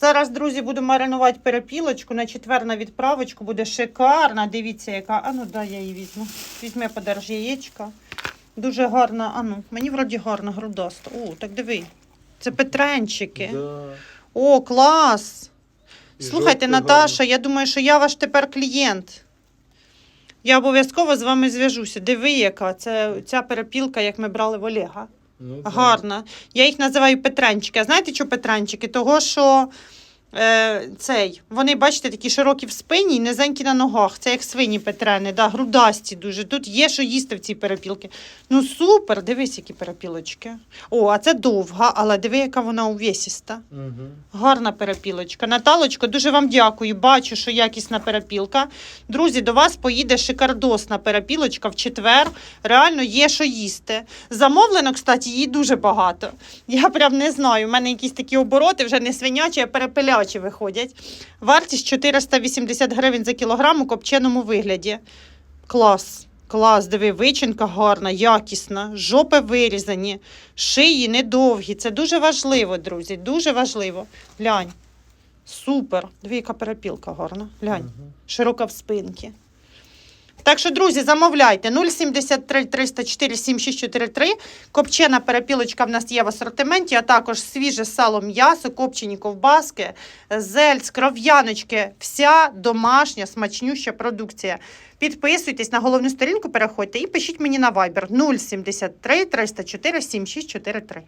Зараз, друзі, буду маринувати перепілочку. На четвер на відправочку буде шикарна. Дивіться, яка. А ну да, я її візьму. Візьми, подержи яєчка. Дуже гарна. А ну, мені вроді гарна, грудаста. О, так диви. Це петренчики. Да. О, клас! І Слухайте, Наташа, я думаю, що я ваш тепер клієнт. Я обов'язково з вами зв'яжуся. Диви, яка це ця перепілка, як ми брали в Олега. Ну. Гарна. Я їх називаю Петренчики. А знаєте, що Петренчики? Того, що е, цей, вони, бачите, такі широкі в спині і низенькі на ногах. Це як свині Петрени, да, грудасті дуже. Тут є, що їсти в цій перепілки. Ну супер, дивись, які перепілочки. О, а це довга, але диви, яка вона увесіста. Мгм. Гарна перепілочка. Наталочко, дуже вам дякую. Бачу, що якісна перепілка. Друзі, до вас поїде шикардосна перепілочка в четвер. Реально є що їсти. Замовлено, кстати, її дуже багато. Я прям не знаю. У мене якісь такі обороти вже не свинячі, а перепелячі виходять. Вартість 480 гривень за кілограм у копченому вигляді. Клас. Клас, диви, вичинка гарна, якісна, жопи вирізані, шиї недовгі. Це дуже важливо, друзі. Дуже важливо. Глянь. Супер. Диви, яка перепілка гарна. Глянь, широка в спинки. Так що, друзі, замовляйте 073 304 7643. Копчена перепілочка в нас є в асортименті, а також свіже сало м'ясо, копчені ковбаски, зельц, кров'яночки. Вся домашня смачнюща продукція. Підписуйтесь на головну сторінку, переходьте і пишіть мені на Viber 073 304 7643.